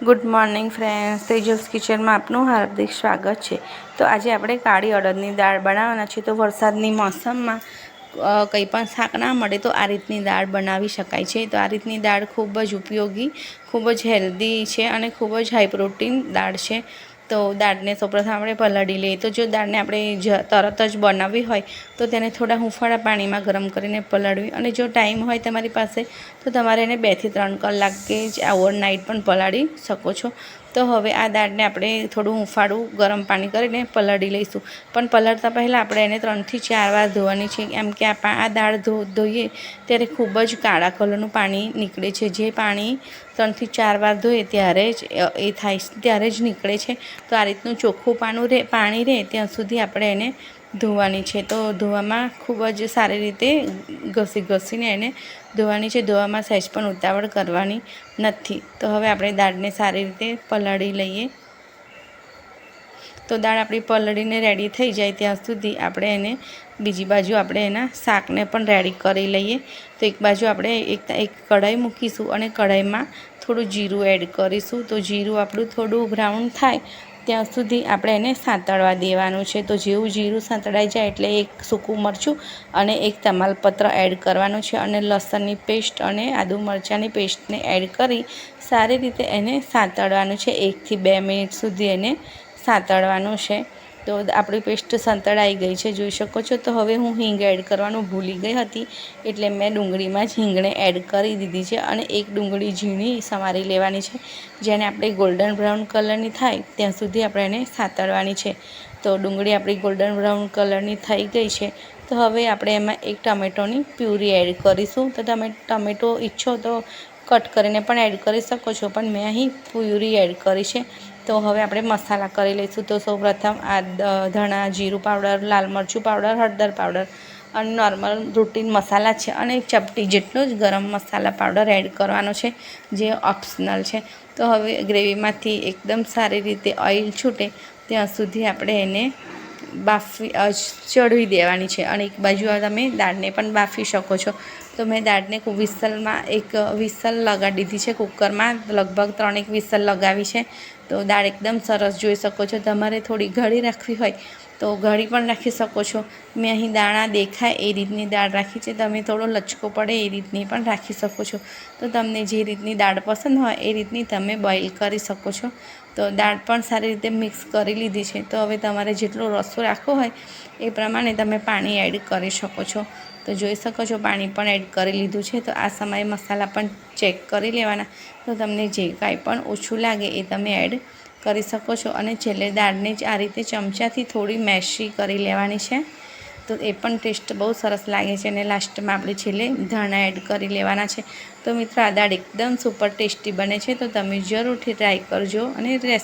Good morning friends, Tejas કિચનમાં આપનું હાર્દિક સ્વાગત છે. તો આજે આપણે કાળી અડદની દાળ બનાવવાના છે તો વરસાદની મોસમમાં કંઈ પણ શાક ના મળે તો આ રીતની દાળ બનાવી શકાય છે. તો આ રીતની દાળ ખૂબ જ ઉપયોગી, ખૂબ જ હેલ્ધી છે અને ખૂબ જ હાઈ પ્રોટીન દાળ છે. તો દાળને સૌપ્રથમ આપણે પલાળી લઈએ. તો જો દાળને આપણે તરત જ બનાવવી હોય, તો તેને થોડા હુંફાળા પાણીમાં ગરમ કરીને પલાળવી. અને જો ટાઈમ હોય તમારી પાસે, તો તમારે એને બેથી ત્રણ કલાક કે જ ઓવરનાઇટ પણ પલાળી શકો છો. તો હવે આ દાળને આપણે થોડું હુંફાળું ગરમ પાણી કરીને પલાળી લઈશું. પણ પલાળતા પહેલાં આપણે એને ત્રણથી ચાર વાર ધોવાની છે. એમ કે આપણે આ દાળ ધો, ધોઈએ ત્યારે ખૂબ જ કાળા કલરનું પાણી નીકળે છે. જે પાણી ત્રણથી ચાર વાર ધોઈએ ત્યારે જ એ થાય, ત્યારે જ નીકળે છે. તો આ રીતનું ચોખ્ખું પાનું રહે પાણી રહે ત્યાં સુધી આપણે એને ધોવાની છે. તો ધોવામાં ખૂબ જ સારી રીતે ઘસી ઘસીને એને ધોવાની છે. ધોવામાં સહેજ પણ ઉતાવળ કરવાની નથી. તો હવે આપણે દાળને સારી રીતે પલાળી લઈએ. તો દાળ આપણી પલળીને રેડી થઈ જાય ત્યાં સુધી આપણે એને બીજી બાજુ આપણે એના શાકને પણ રેડી કરી લઈએ. તો એક બાજુ આપણે એક એક કઢાઈ મૂકીશું અને કઢાઈમાં થોડું જીરું એડ કરીશું. તો જીરું આપણું થોડું બ્રાઉન થાય ત્યાં સુધી આપણે એને સાંતળવા દેવાનું છે. તો જેવું જીરું સાંતળાઈ જાય એટલે એક સૂકું મરચું અને એક તમાલપત્ર એડ કરવાનું છે અને લસણની પેસ્ટ અને આદુ મરચાંની પેસ્ટને એડ કરી સારી રીતે એને સાંતળવાનું છે. એકથી બે મિનિટ સુધી એને સાંતળવાનું છે. તો આપણી પેસ્ટ સંતળાઈ ગઈ છે, જોઈ શકો છો. તો હવે હું હિંગ એડ કરવાનું ભૂલી ગઈ હતી, એટલે મેં ડુંગળીમાં જ હિંગને એડ કરી દીધી છે અને એક ડુંગળી ઝીણી સમારી લેવાની છે, જેને આપણે ગોલ્ડન બ્રાઉન કલરની થાય ત્યાં સુધી આપણે એને સાતળવાની છે. તો ડુંગળી આપણી ગોલ્ડન બ્રાઉન કલરની થઈ ગઈ છે. તો હવે આપણે એમાં એક ટમેટોની પ્યુરી એડ કરીશું. તો તમે ટમેટો ઈચ્છો તો કટ કરીને પણ એડ કરી શકો છો, પણ મેં અહીં પ્યુરી એડ કરી છે. તો હવે આપણે મસાલા કરી લઈશું. તો સૌપ્રથમ આ ધણા, જીરું પાવડર, લાલ મરચું પાવડર, હળદર પાવડર અને નોર્મલ રૂટીન મસાલા છે અને એક ચપટી જેટલો જ ગરમ મસાલા પાવડર એડ કરવાનો છે, જે ઓપ્શનલ છે. તો હવે ગ્રેવીમાંથી એકદમ સારી રીતે ઓઇલ છૂટે ત્યાં સુધી આપણે એને બાફી ચડવી દેવાની છે અને એક બાજુ તમે દાળને પણ બાફી શકો છો. તો મેં દાળને વિસલમાં એક વિસલ લગાડી દીધી છે કુકરમાં. લગભગ ત્રણેક વિસલ લગાવી છે. તો દાળ એકદમ સરસ જોઈ શકો છો. તમારે થોડી ઘડી રાખવી હોય તો ઘડી પણ રાખી શકો છો. મેં અહીં દાણા દેખાય એ રીતની દાળ રાખી છે. તમે થોડો લચકો પડે એ રીતની પણ રાખી શકો છો. તો તમને જે રીતની દાળ પસંદ હોય એ રીતની તમે બોઇલ કરી શકો છો. તો દાળ પણ સારી રીતે મિક્સ કરી લીધી છે. તો હવે તમારે જેટલો રસો રાખવો હોય એ પ્રમાણે તમે પાણી એડ કરી શકો છો. તો જોઈ શકો છો પાણી પણ એડ કરી લીધું છે. તો આ સમયે મસાલા પણ ચેક કરી લેવાના. તો તમને જે કાંઈ પણ ઓછું લાગે એ તમે એડ કરી શકો છો. અને છેલ્લે દાળને જ આ રીતે ચમચાથી થોડી મેશી કરી લેવાની છે. તો એ પણ ટેસ્ટ બહુ સરસ લાગે છે અને લાસ્ટમાં આપણે છેલ્લે ધાણા એડ કરી લેવાના છે. તો મિત્રો, આ દાળ એકદમ સુપર ટેસ્ટી બને છે. તો તમે જરૂરથી ટ્રાય કરજો અને રેસ